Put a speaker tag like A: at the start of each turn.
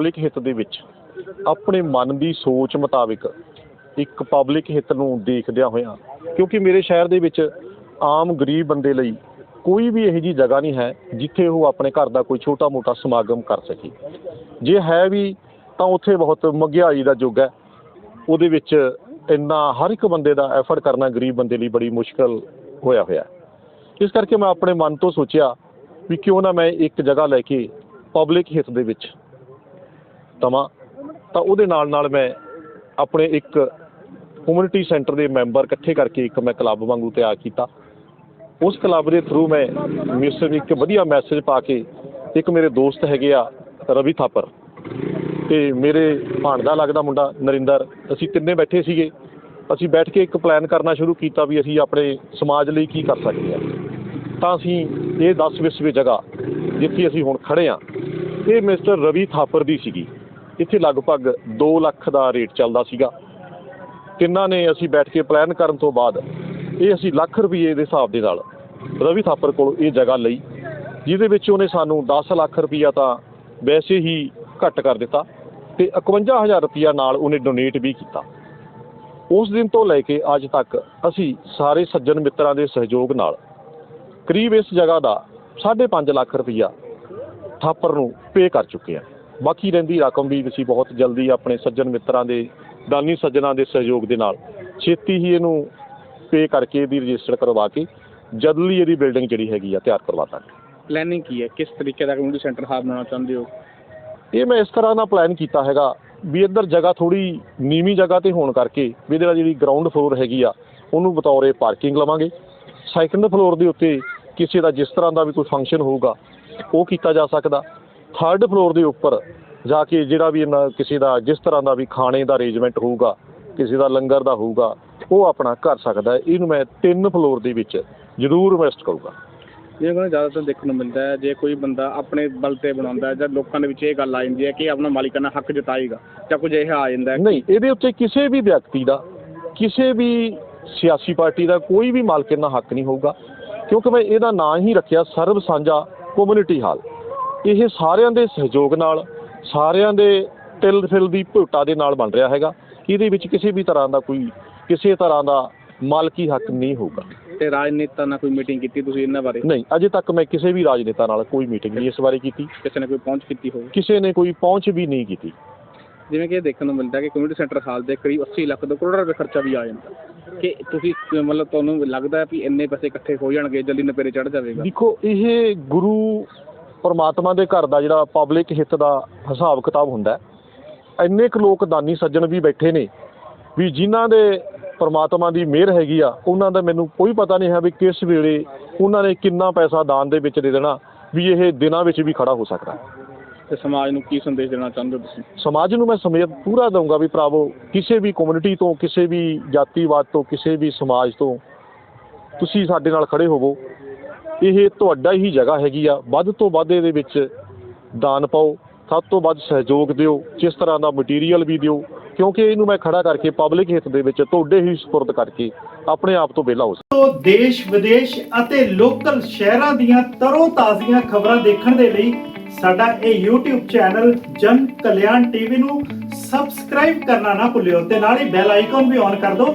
A: Public ਹਿੱਤ ਦੇ ਵਿੱਚ ਆਪਣੇ ਮਨ ਦੀ ਸੋਚ ਮੁਤਾਬਿਕ ਇੱਕ ਪਬਲਿਕ ਹਿੱਤ ਨੂੰ ਦੇਖਦਿਆਂ ਹੋਇਆਂ, ਕਿਉਂਕਿ ਮੇਰੇ ਸ਼ਹਿਰ ਦੇ ਵਿੱਚ ਆਮ ਗਰੀਬ ਬੰਦੇ ਲਈ ਕੋਈ ਵੀ ਇਹੋ ਜੀ ਜਗ੍ਹਾ ਨਹੀਂ ਹੈ ਜਿੱਥੇ ਉਹ ਆਪਣੇ ਘਰ ਦਾ ਕੋਈ ਛੋਟਾ-ਮੋਟਾ ਸਮਾਗਮ ਕਰ ਸਕੇ। ਜੇ ਹੈ ਵੀ ਤਾਂ ਉੱਥੇ ਬਹੁਤ ਮਹਿੰਗਾਈ ਦਾ ਯੁੱਗ ਹੈ। ਉਹਦੇ ਵਿੱਚ ਇੰਨਾ ਹਰ ਇੱਕ ਬੰਦੇ ਦਾ ਐਫਰਟ ਕਰਨਾ ਗਰੀਬ ਬੰਦੇ ਲਈ ਬੜੀ ਮੁਸ਼ਕਲ ਹੋਇਆ ਹੋਇਆ ਇਸ ਕਰਕੇ ਮੈਂ ਆਪਣੇ ਮਨ ਤੋਂ ਸੋਚਿਆ ਵੀ ਕਿਉਂ ਨਾ ਮੈਂ ਇੱਕ ਜਗ੍ਹਾ ਲੈ ਕੇ ਪਬਲਿਕ ਹਿੱਤ ਦੇ ਵਿੱਚ ਤਵਾਂ ਤਾਂ ਉਹਦੇ ਨਾਲ ਨਾਲ ਮੈਂ ਆਪਣੇ ਇੱਕ ਕਮਿਊਨਿਟੀ ਸੈਂਟਰ ਦੇ ਮੈਂਬਰ ਇਕੱਠੇ ਕਰਕੇ ਇੱਕ ਮੈਂ ਕਲੱਬ ਵਾਂਗੂ ਤਿਆਰ ਕੀਤਾ। ਉਸ ਕਲੱਬ ਦੇ ਥਰੂ ਮੈਂ ਮਿਸਰ ਇੱਕ ਵਧੀਆ ਮੈਸੇਜ ਪਾ ਕੇ ਇੱਕ ਮੇਰੇ ਦੋਸਤ ਹੈਗੇ ਆ, ਰਵੀ ਥਾਪਰ। ਤੇ ਮੇਰੇ ਭਾਣਦਾ ਲੱਗਦਾ ਮੁੰਡਾ ਨਰਿੰਦਰ, ਅਸੀਂ ਤਿੰਨੇ ਬੈਠੇ ਸੀਗੇ। ਅਸੀਂ ਬੈਠ ਕੇ ਇੱਕ ਪਲਾਨ ਕਰਨਾ ਸ਼ੁਰੂ ਕੀਤਾ ਵੀ ਅਸੀਂ ਆਪਣੇ ਸਮਾਜ ਲਈ ਕੀ ਕਰ ਸਕਦੇ ਹਾਂ ਤਾਂ ਅਸੀਂ ਇਹ 10 ਵਿਸਵੇ ਜਗ੍ਹਾ ਜਿੱਥੇ ਅਸੀਂ ਹੁਣ ਖੜੇ ਆ, ਇਹ ਮਿਸਟਰ ਰਵੀ ਥਾਪਰ ਦੀ ਸੀਗੀ। ਇੱਥੇ ਲਗਭਗ 2 ਲੱਖ ਦਾ ਰੇਟ ਚੱਲਦਾ ਸੀਗਾ। ਤਿੰਨਾਂ ਨੇ ਅਸੀਂ ਬੈਠ ਕੇ ਪਲਾਨ ਕਰਨ ਤੋਂ ਬਾਅਦ ਇਹ ਅਸੀਂ ਲੱਖ ਰੁਪਏ ਦੇ ਹਿਸਾਬ ਦੇ ਨਾਲ ਰਵੀ ਥਾਪਰ ਕੋਲ ਇਹ ਜਗ੍ਹਾ ਲਈ, ਜਿਹਦੇ ਵਿੱਚ ਉਹਨੇ ਸਾਨੂੰ 10 ਲੱਖ ਰੁਪਈਆ ਤਾਂ ਵੈਸੇ ਹੀ ਘੱਟ ਕਰ ਦਿੱਤਾ ਤੇ 51000 ਰੁਪਈਆ ਨਾਲ ਉਹਨੇ ਡੋਨੇਟ ਵੀ ਕੀਤਾ। ਉਸ ਦਿਨ ਤੋਂ ਲੈ ਕੇ ਅੱਜ ਤੱਕ ਅਸੀਂ ਸਾਰੇ ਸੱਜਣ ਮਿੱਤਰਾਂ ਦੇ ਸਹਿਯੋਗ ਨਾਲ ਕਰੀਬ ਇਸ ਜਗ੍ਹਾ ਦਾ 5.5 ਲੱਖ ਰੁਪਈਆ ਥਾਪਰ ਨੂੰ ਪੇ ਕਰ ਚੁੱਕੇ ਹਾਂ। ਬਾਕੀ ਰਹਿੰਦੀ ਰਕਮ ਵੀ ਅਸੀਂ ਬਹੁਤ ਜਲਦੀ ਆਪਣੇ ਸੱਜਣ ਮਿੱਤਰਾਂ ਦੇ ਦਾਨੀ ਸੱਜਣਾ ਦੇ ਸਹਿਯੋਗ ਦੇ ਨਾਲ ਛੇਤੀ ਹੀ ਇਹਨੂੰ ਪੇ ਕਰਕੇ ਇਹਦੀ ਰਜਿਸਟਰ ਕਰਵਾ ਕੇ ਜਲਦੀ ਇਹਦੀ ਬਿਲਡਿੰਗ ਜਿਹੜੀ ਹੈਗੀ ਆ ਤਿਆਰ ਕਰਵਾ ਦਾਂਗੇ।
B: ਪਲੈਨਿੰਗ ਕੀ ਹੈ? ਕਿਸ ਤਰੀਕੇ ਦਾ ਕਮਿਊਨਿਟੀ ਸੈਂਟਰ ਹਾਲ ਬਣਾਉਣਾ ਚਾਹੁੰਦੇ ਹੋ?
A: ਇਹ ਮੈਂ ਇਸ ਤਰ੍ਹਾਂ ਦਾ ਪਲਾਨ ਕੀਤਾ ਹੈਗਾ ਵੀ ਇੱਧਰ ਜਗ੍ਹਾ ਥੋੜੀ ਨੀਵੀਂ ਜਗ੍ਹਾ ਤੇ ਹੋਣ ਕਰਕੇ ਵੀ ਇਹਦੇ ਨਾਲ ਜਿਹੜੀ ਗਰਾਊਂਡ ਫਲੋਰ ਹੈਗੀ ਆ ਉਹਨੂੰ ਬਤੌਰੇ ਪਾਰਕਿੰਗ ਲਵਾਂਗੇ। ਸੈਕੰਡ ਫਲੋਰ ਦੇ ਉੱਤੇ ਕਿਸੇ ਦਾ ਜਿਸ ਤਰ੍ਹਾਂ ਦਾ ਵੀ ਕੋਈ ਫੰਕਸ਼ਨ ਹੋਊਗਾ ਉਹ ਕੀਤਾ ਜਾ ਸਕਦਾ। ਥਰਡ ਫਲੋਰ ਦੇ ਉੱਪਰ ਜਾ ਕੇ ਜਿਹੜਾ ਵੀ ਇਹਨਾਂ ਕਿਸੇ ਦਾ ਜਿਸ ਤਰ੍ਹਾਂ ਦਾ ਵੀ ਖਾਣੇ ਦਾ ਅਰੇਂਜਮੈਂਟ ਹੋਊਗਾ ਕਿਸੇ ਦਾ ਲੰਗਰ ਦਾ ਹੋਊਗਾ ਉਹ ਆਪਣਾ ਕਰ ਸਕਦਾ ਹੈ। ਇਹਨੂੰ ਮੈਂ ਤਿੰਨ ਫਲੋਰ ਦੇ ਵਿੱਚ ਜ਼ਰੂਰ ਇਨਵੈਸਟ ਕਰੂੰਗਾ।
B: ਜਿਵੇਂ ਕਿ ਜ਼ਿਆਦਾਤਰ ਦੇਖਣ ਨੂੰ ਮਿਲਦਾ ਹੈ ਜੇ ਕੋਈ ਬੰਦਾ ਆਪਣੇ ਬਲ ਤੇ ਬਣਾਉਂਦਾ ਹੈ ਜਾਂ ਲੋਕਾਂ ਦੇ ਵਿੱਚ ਇਹ ਗੱਲ ਆ ਜਾਂਦੀ ਹੈ ਕਿ ਇਹ ਆਪਣਾ ਮਾਲਿਕਾਨਾ ਹੱਕ ਜਤਾਏਗਾ ਜਾਂ ਕੁਝ ਇਹ ਆ ਜਾਂਦਾ ਹੈ।
A: ਨਹੀਂ ਇਹਦੇ ਉੱਤੇ ਕਿਸੇ ਵੀ ਵਿਅਕਤੀ ਦਾ ਕਿਸੇ ਵੀ ਸਿਆਸੀ ਪਾਰਟੀ ਦਾ ਕੋਈ ਵੀ ਮਾਲਕਾਨਾ ਹੱਕ ਨਹੀਂ ਹੋਊਗਾ ਕਿਉਂਕਿ ਮੈਂ ਇਹਦਾ ਨਾਂ ਹੀ ਰੱਖਿਆ ਸਰਬ ਸਾਂਝਾ ਕਮਿਊਨਿਟੀ ਹਾਲ ਇਹ ਸਾਰਿਆਂ ਦੇ ਸਹਿਯੋਗ ਨਾਲ ਸਾਰਿਆਂ ਦੇ ਤਿਲ ਫਿਲ ਦੀ ਭੁੱਟਾ ਦੇ ਨਾਲ ਬਣ ਰਿਹਾ ਹੈਗਾ। ਇਹਦੇ ਵਿੱਚ ਕਿਸੇ ਵੀ ਤਰ੍ਹਾਂ ਦਾ ਕੋਈ ਕਿਸੇ ਤਰ੍ਹਾਂ ਦਾ ਮਾਲਕੀ ਹੱਕ ਨਹੀਂ ਹੋਊਗਾ।
B: ਤੇ ਰਾਜਨੇਤਾ ਨਾਲ ਕੋਈ ਮੀਟਿੰਗ ਕੀਤੀ ਤੁਸੀਂ ਇਹਨਾਂ ਬਾਰੇ?
A: ਨਹੀਂ ਅਜੇ ਤੱਕ ਮੈਂ ਕਿਸੇ ਵੀ ਰਾਜਨੇਤਾ ਨਾਲ ਕੋਈ ਮੀਟਿੰਗ ਨਹੀਂ ਇਸ ਬਾਰੇ ਕੀਤੀ।
B: ਕਿਸੇ ਨੇ ਕੋਈ ਪਹੁੰਚ ਕੀਤੀ ਹੋਵੇ?
A: ਕਿਸੇ ਨੇ ਕੋਈ ਪਹੁੰਚ ਵੀ ਨਹੀਂ ਕੀਤੀ।
B: ਜਿਵੇਂ ਕਿ ਇਹ ਦੇਖਣ ਨੂੰ ਮਿਲਦਾ ਕਿ ਕਮਿਊਨਿਟੀ ਸੈਂਟਰ ਹਾਲ ਦੇ ਕਰੀਬ 80 ਲੱਖ ਤੋਂ ਕਰੋੜ ਰੁਪਏ ਖਰਚਾ ਵੀ ਆ ਜਾਂਦਾ। ਕਿ ਤੁਸੀਂ ਮਤਲਬ ਤੁਹਾਨੂੰ ਲੱਗਦਾ ਹੈ ਵੀ ਇੰਨੇ ਪੈਸੇ ਇਕੱਠੇ ਹੋ ਜਾਣਗੇ ਜਲਦੀ ਨਪੇਰੇ ਚੜ ਜਾਵੇਗਾ।
A: ਦੇਖੋ ਇਹ ਗੁਰੂ ਪਰਮਾਤਮਾ ਦੇ ਘਰ ਦਾ ਜਿਹੜਾ ਪਬਲਿਕ ਹਿੱਤ ਦਾ ਹਿਸਾਬ ਕਿਤਾਬ ਹੁੰਦਾ ਇੰਨੇ ਕੁ ਲੋਕ ਦਾਨੀ ਸੱਜਣ ਵੀ ਬੈਠੇ ਨੇ ਵੀ ਜਿਨ੍ਹਾਂ ਦੇ ਪਰਮਾਤਮਾ ਦੀ ਮਿਹਰ ਹੈਗੀ ਆ ਉਹਨਾਂ ਦਾ ਮੈਨੂੰ ਕੋਈ ਪਤਾ ਨਹੀਂ ਹੈ ਵੀ ਕਿਸ ਵੇਲੇ ਉਹਨਾਂ ਨੇ ਕਿੰਨਾ ਪੈਸਾ ਦਾਨ ਦੇ ਵਿੱਚ ਦੇ ਦੇਣਾ ਵੀ ਇਹ ਦਿਨਾਂ ਵਿੱਚ ਵੀ ਖੜਾ ਹੋ ਸਕਦਾ।
B: ਤੇ ਸਮਾਜ ਨੂੰ ਕੀ ਸੰਦੇਸ਼ ਦੇਣਾ ਚਾਹੁੰਦੇ ਹੋ ਤੁਸੀਂ?
A: ਸਮਾਜ ਨੂੰ ਮੈਂ ਸਮੇਤ ਪੂਰਾ ਦਊਂਗਾ ਵੀ ਭਰਾਵੋ ਕਿਸੇ ਵੀ ਕਮਿਊਨਿਟੀ ਤੋਂ ਕਿਸੇ ਵੀ ਜਾਤੀਵਾਦ ਤੋਂ ਕਿਸੇ ਵੀ ਸਮਾਜ ਤੋਂ ਤੁਸੀਂ ਸਾਡੇ ਨਾਲ ਖੜੇ ਹੋਵੋ। ਇਹ ਤੁਹਾਡਾ ਹੀ ਜਗ੍ਹਾ ਹੈਗੀ ਆ। ਵੱਧ ਤੋਂ ਵੱਧ ਇਹਦੇ ਵਿੱਚ ਦਾਨ ਪਾਓ, ਸਭ ਤੋਂ ਵੱਧ ਸਹਿਯੋਗ ਦਿਓ, ਜਿਸ ਤਰ੍ਹਾਂ ਦਾ ਮਟੀਰੀਅਲ ਵੀ ਦਿਓ, ਕਿਉਂਕਿ ਇਹਨੂੰ ਮੈਂ ਖੜਾ ਕਰਕੇ ਪਬਲਿਕ ਹਿੱਤ ਦੇ ਵਿੱਚ ਤੁਹਾਡੇ ਹੀ ਸਪੁਰਦ ਕਰਕੇ ਆਪਣੇ ਆਪ ਤੋਂ ਵਿਹਲਾ ਹੋ ਸਕਾਂ
C: ਦੇਸ਼, ਵਿਦੇਸ਼ ਅਤੇ ਲੋਕਲ ਸ਼ਹਿਰਾਂ ਦੀਆਂ ਤਰੋ ਤਾਜ਼ੀਆਂ ਖਬਰਾਂ ਦੇਖਣ ਦੇ ਲਈ ਸਾਡਾ ਇਹ YouTube ਚੈਨਲ ਜਨ ਕਲਿਆਣ ਟੀਵੀ ਨੂੰ ਸਬਸਕ੍ਰਾਈਬ ਕਰਨਾ ਨਾ ਭੁੱਲਿਓ ਤੇ ਨਾਲ ਹੀ ਬੈਲ ਆਈਕਨ ਵੀ ਔਨ ਕਰ ਦਿਓ